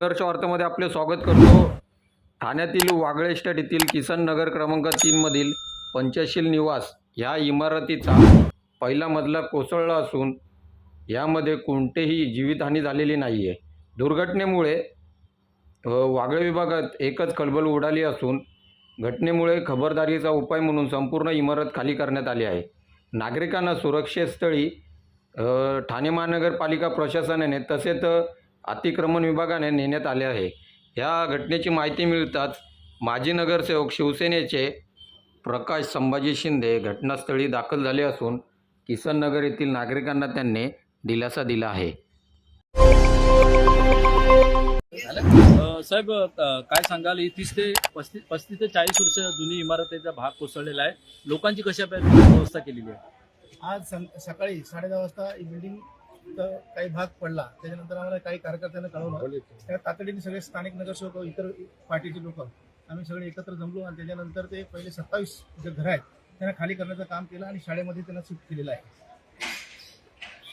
नगरच्या वार्तामध्ये आपले स्वागत करतो. ठाण्यातील वागळे स्टेट येथील किसन नगर क्रमांक तीनमधील पंचशील निवास ह्या इमारतीचा पहिला मजला कोसळला असून यामध्ये कोणतेही जीवितहानी झालेली नाही आहे दुर्घटनेमुळे वागळे विभागात एकच खळबळ उडाली असून घटनेमुळे खबरदारीचा उपाय म्हणून संपूर्ण इमारत खाली करण्यात आली आहे. नागरिकांना सुरक्षेस्थळी ठाणे महानगरपालिका प्रशासनाने तसेच अतिक्रमण विभागाने नेण्यात आले आहे. या घटनेची माहिती मिळताच माजी नगरसेवक शिवसेनेचे प्रकाश संभाजी शिंदे घटनास्थळी दाखल झाले असून किसन नगर येथील नागरिकांना त्यांनी दिलासा दिला आहे. साहेब काय सांगाल? ही तीस ते पस्तीस पस्तीस ते चाळीस वर्ष जुनी इमारतीचा भाग कोसळलेला आहे. लोकांची कशा व्यवस्था केलेली आहे? आज सं- सकाळी साडे दहा वाजता ही बिल्डिंग काही भाग पडला त्याच्यानंतर आम्हाला काही कार्यकर्त्यांना कळवलं. त्या तातडीने सगळे स्थानिक नगरसेवक इतर पार्टीचे लोक आम्ही सगळे एकत्र जमलो आणि त्याच्यानंतर ते पहिले सत्तावीस जे घर आहेत त्यांना खाली करण्याचं काम केलं आणि शाळेमध्ये त्यांना शिफ्ट केलेलं आहे.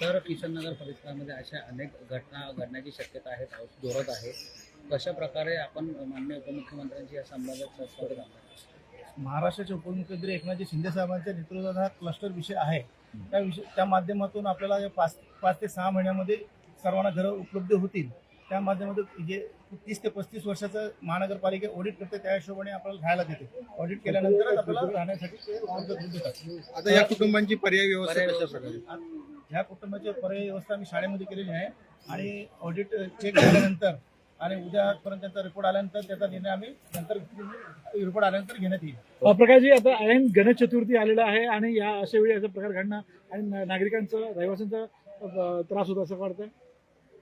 तर किशननगर परिसरामध्ये अशा अनेक घटना घडण्याची शक्यता आहे पाऊस जोरात आहे. कशा प्रकारे आपण मान्य उपमुख्यमंत्र्यांशी या संबंधात? महाराष्ट्राचे उपमुख्यमंत्री एकनाथजी शिंदे साहेबांच्या नेतृत्वात हा क्लस्टर विषय आहे. त्या विषय त्या माध्यमातून आपल्याला या पाच पाच ते सहा महिन्यामध्ये सर्वांना घरं उपलब्ध होतील. त्या माध्यमातून जे तीस ते पस्तीस वर्षाचं महानगरपालिका ऑडिट करते त्या हिशोबाने आपल्याला राहायला देते. ऑडिट केल्यानंतरच आपल्याला राहण्यासाठी ते देतात. आता या कुटुंबांची पर्याय व्यवस्था. प्रकारे? ह्या कुटुंबाची पर्याय व्यवस्था आम्ही शाळेमध्ये केलेली आहे आणि ऑडिट चेक झाल्यानंतर आणि उद्यापर्यंत त्यांचा रिपोर्ट आल्यानंतर त्याचा निर्णय आम्ही नंतर रिपोर्ट आल्यानंतर घेण्यात येईल. प्रकाशजी आता ऐन गणेश चतुर्थी आलेला आहे आणि या अशा वेळी असा प्रकार घडणं आणि नागरिकांचा रहिवाशांचा त्रास होतो असं वाटतं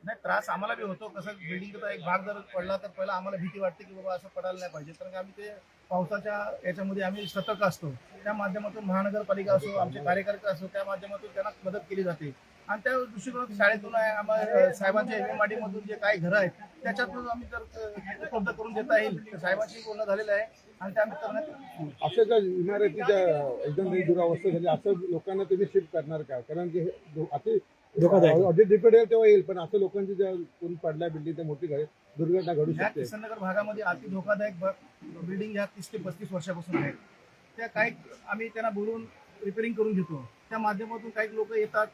नाही त्रास आम्हाला बी होतो. कसं बिल्डिंगचा एक भाग जर पडला तर पहिला आम्हाला भीती वाटते की बाबा असं पडायला नाही पाहिजे. कारण आम्ही ते पावसाच्या याच्यामध्ये आम्ही सतर्क असतो. त्या माध्यमातून महानगरपालिका असो आमचे कार्यकर्ते असो त्या माध्यमातून त्यांना मदत केली जाते. आणि त्या दृष्टिकोनात शाळेतून आहे आम्हाला साहेबांच्या एम मधून जे काही घरं आहेत त्याच्यातून आम्ही जर उपलब्ध करून देता येईल तर साहेबांशी बोलणं झालेलं आहे आणि ते आम्ही येईल. अशा ज्या इमारतीच्या एकदम दुरावस्था झाली असं लोकांना तुम्ही शिफ्ट करणार का कारण की हे दो- अति. ऑडिट येईल तेव्हा येईल पण असं लोकांची ज्या कोणी पडल्या बिल्डिंग मोठी घरे दुर्घटना घडू ह्या शकते किसननगर भागामध्ये अति धोकादायक बिल्डिंग ह्या तीस ते पस्तीस वर्षापासून आहेत त्या काही आम्ही त्यांना बोलून रिपेअरिंग करून घेतो त्या माध्यमातून काही लोक येतात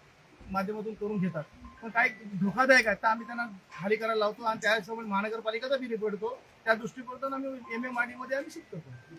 माध्यमातून करून घेतात. पण काही धोकादायक आहे तर आम्ही त्यांना खाली करायला लावतो आणि त्यासोबत महानगरपालिकाचा बी पडतो त्या दृष्टिकोनातून आम्ही एम एममध्ये आम्ही शिफ्ट करतो